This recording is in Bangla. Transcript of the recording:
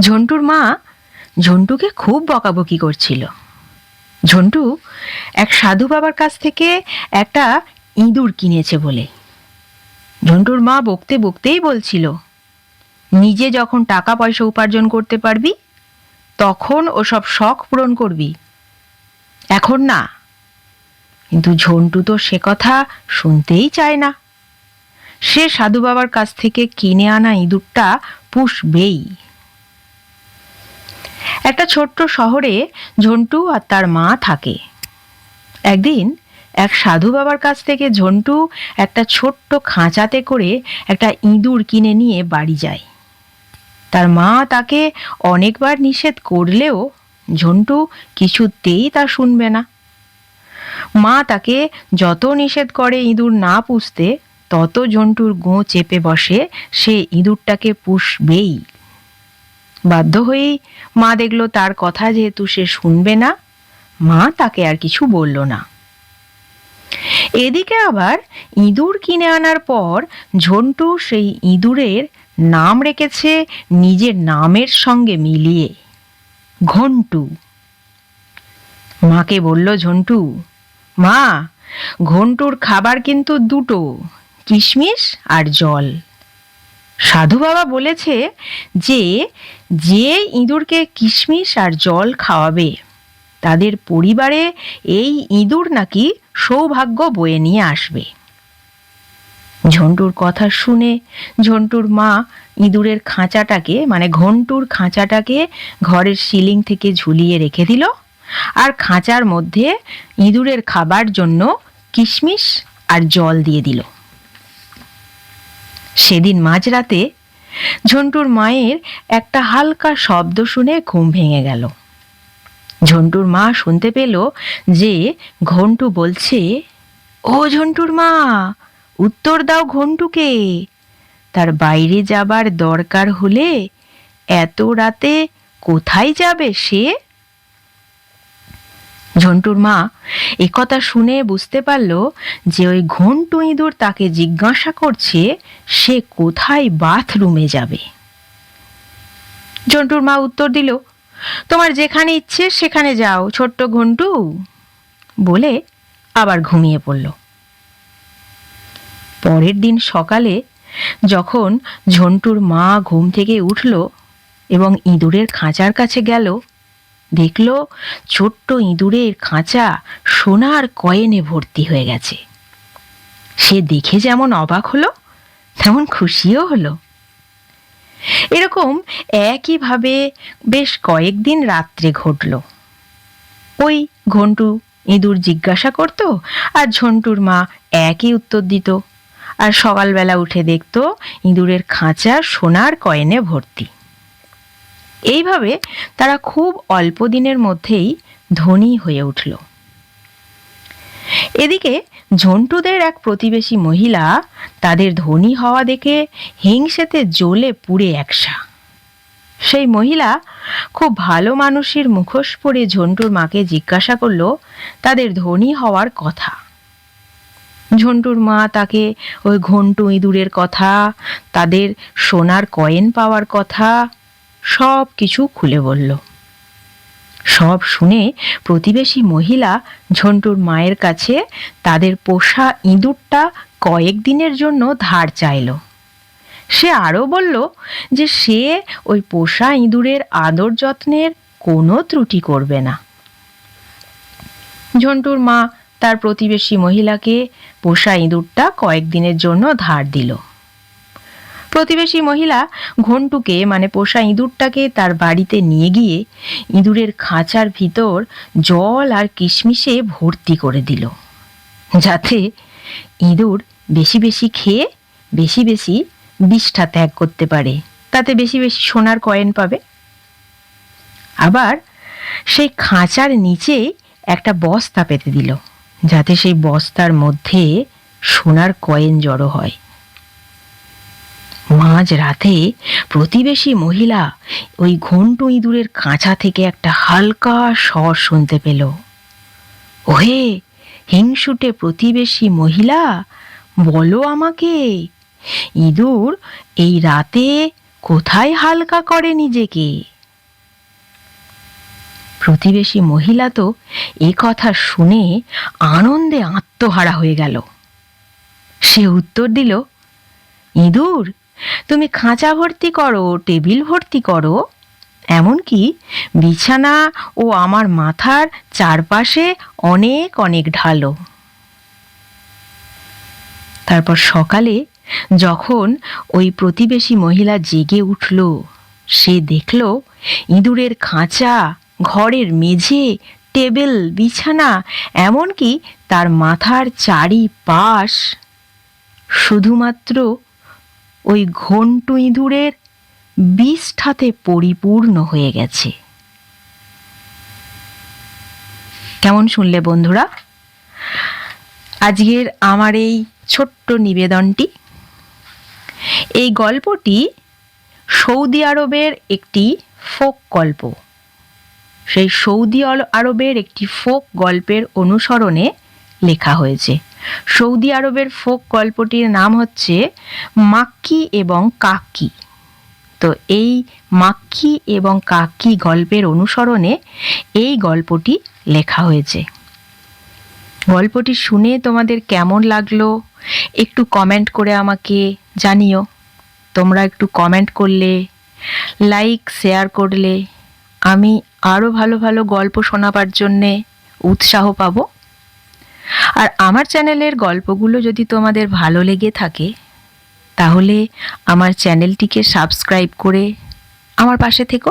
ঝন্টুর মা ঝন্টুকে খুব বকাবকি করছিল। ঝন্টু এক সাধু বাবার কাছ থেকে একটা ইঁদুর কিনেছে বলে। ঝন্টুর মা বকতে বকতেই বলছিল, নিজে যখন টাকা পয়সা উপার্জন করতে পারবি, তখন ওসব শখ পূরণ করবি। এখন না। কিন্তু ঝন্টু তো সে কথা শুনতেই চায় না। সে সাধু বাবার কাছ থেকে কিনে আনা ইঁদুরটা পুষবেই। একটা ছোট্ট শহরে ঝন্টু আর তার মা থাকে। একদিন এক সাধু বাবার কাছ থেকে ঝন্টু একটা ছোট্ট খাঁচাতে করে একটা ইঁদুর কিনে নিয়ে বাড়ি যায়। তার মা তাকে অনেকবার নিষেধ করলেও ঝন্টু কিছুতেই তা শুনবে না। মা তাকে যত নিষেধ করে ইঁদুর না পুষতে, তত ঝন্টুর গোঁ চেপে বসে সে ইঁদুরটাকে পুষবেই। বাধ্য হয়েই মা দেখল তার কথা যেহেতু সে শুনবে না, মা তাকে আর কিছু বলল না। এদিকে আবার ইঁদুর কিনে আনার পর ঝন্টু সেই ইঁদুরের নাম রেখেছে নিজের নামের সঙ্গে মিলিয়ে, ঘন্টু। মাকে বলল, ঝন্টু, মা, ঘন্টুর খাবার কিন্তু দুটো, কিশমিশ আর জল। সাধু বাবা বলেছে যে যে ইঁদুরকে কিশমিশ আর জল খাওয়াবে, তাদের পরিবারে এই ইঁদুর নাকি সৌভাগ্য বয়ে নিয়ে আসবে। ঝন্টুর কথা শুনে ঝন্টুর মা ইঁদুরের খাঁচাটাকে মানে ঘন্টুর খাঁচাটাকে ঘরের সিলিং থেকে ঝুলিয়ে রেখে দিল আর খাঁচার মধ্যে ইঁদুরের খাবার জন্য কিশমিশ আর জল দিয়ে দিল। সেদিন মাঝরাতে ঝন্টুর মায়ের একটা হালকা শব্দ শুনে ঘুম ভেঙে গেল। ঝন্টুর মা শুনতে পেল যে ঘন্টু বলছে, ও ঝন্টুর মা, উত্তর দাও ঘন্টুকে। তার বাইরে যাবার দরকার হলে এত রাতে কোথায় যাবে সে? ঝন্টুর মা একথা শুনে বুঝতে পারল যে ওই ঘন্টু ইঁদুর তাকে জিজ্ঞাসা করছে, সে কোথায় বাথরুমে যাবে। ঝন্টুর মা উত্তর দিল, তোমার যেখানে ইচ্ছে সেখানে যাও, ছোট্ট ঘন্টু। বলে আবার ঘুমিয়ে পড়ল। পরের দিন সকালে যখন ঝন্টুর মা ঘুম থেকে উঠল এবং ইঁদুরের খাঁচার কাছে গেল দেখল ছোট্ট ইঁদুরের খাঁচা সোনার কয়েনে ভর্তি হয়ে গেছে। সে দেখে যেমন অবাক হলো, তেমন খুশিও হলো। এরকম একইভাবে বেশ কয়েকদিন রাত্রে ঘটল। ওই ঘন্টু ইঁদুর জিজ্ঞাসা করত আর ঝন্টুর মা একই উত্তর দিত। আর সকালবেলা উঠে দেখত ইঁদুরের খাঁচা সোনার কয়েনে ভর্তি। এইভাবে তারা খুব অল্প দিনের মধ্যেই ধনী হয়ে উঠল। এদিকে ঝন্টুদের এক প্রতিবেশী মহিলা তাদের ধনী হওয়া দেখে হিংসেতে জ্বলে পুড়ে একসা। সেই মহিলা খুব ভালো মানুষের মুখোশ পরে ঝন্টুর মাকে জিজ্ঞাসা করল, তাদের ধনী হওয়ার কথা? ঝন্টুর মা তাকে, ওই ঘন্টু ইঁদুরের কথা, তাদের সোনার কয়েন পাওয়ার কথা সব কিছু খুলে বলল। সব শুনে প্রতিবেশী মহিলা ঝন্টুর মায়ের কাছে তাদের পোষা ইঁদুরটা কয়েক দিনের জন্য ধার চাইল। সে আরও বলল যে সে ওই পোষা ইঁদুরের আদর যত্নের কোনো ত্রুটি করবে না। ঝন্টুর মা তার প্রতিবেশী মহিলাকে পোষা ইঁদুরটা কয়েকদিনের জন্য ধার দিল। প্রতিবেশী মহিলা ঘন্টুকে মানে পোষা ইঁদুরটাকে তার বাড়িতে নিয়ে গিয়ে ইঁদুরের খাঁচার ভিতর জল আর কিশমিশে ভর্তি করে দিল। যাতে ইঁদুর বেশি বেশি খেয়ে বেশি বেশি বিষ্ঠা ত্যাগ করতে পারে। তাতে বেশি বেশি সোনার কয়েন পাবে। আবার সেই খাঁচার নিচেই একটা বস্তা পেতে দিল। যাতে সেই বস্তার মধ্যে সোনার কয়েন জড়ো হয়। মাঝ রাতে প্রতিবেশী মহিলা ওই ঘন্টু ইঁদুরের কাঁচা থেকে একটা হালকা স্বর শুনতে পেল। ওহে, হিংসুটে প্রতিবেশী মহিলা, বলো আমাকে, ইঁদুর এই রাতে কোথায় হালকা করে নিজেকে? প্রতিবেশী মহিলা তো এ কথা শুনে আনন্দে আত্মহারা হয়ে গেল। সে উত্তর দিল, ইঁদুর তুমি খাঁচা ভর্তি করো, টেবিল ভর্তি করো। এমনকি বিছানা ও আমার মাথার চারপাশে অনেক অনেক ঢালো। তারপর সকালে যখন ওই প্রতিবেশী মহিলা জেগে উঠল, সে দেখল ইঁদুরের খাঁচা, ঘরের মেঝে, টেবিল, বিছানা, এমনকি তার মাথার চারি পাশ শুধুমাত্র ওই ঘন্টু ইঁদুরের বিষ্ঠাতে পরিপূর্ণ হয়ে গেছে। কেমন শুনলে বন্ধুরা? আজকের আমার এই ছোট্ট নিবেদনটি। এই গল্পটি সৌদি আরবের একটি ফোক গল্প। সেই সৌদি আরবের একটি ফোক গল্পের অনুসরণে লেখা হয়েছে। সৌদি আরবের ফোক গল্পটির নাম হচ্ছে মাক্কি এবং কাকি। তো এই মাক্কি এবং কাকি গল্পের অনুসরণে এই গল্পটি লেখা হয়েছে। গল্পটি শুনে তোমাদের কেমন লাগল? একটু কমেন্ট করে আমাকে জানিও। তোমরা একটু কমেন্ট করলে লাইক শেয়ার করলে, আমি আরও ভালো ভালো গল্প শোনাবার জন্যে উৎসাহ পাবো। আর আমার চ্যানেলের গল্পগুলো যদি তোমাদের ভালো লেগে থাকে, তাহলে আমার চ্যানেলটিকে সাবস্ক্রাইব করে আমার পাশে থেকো।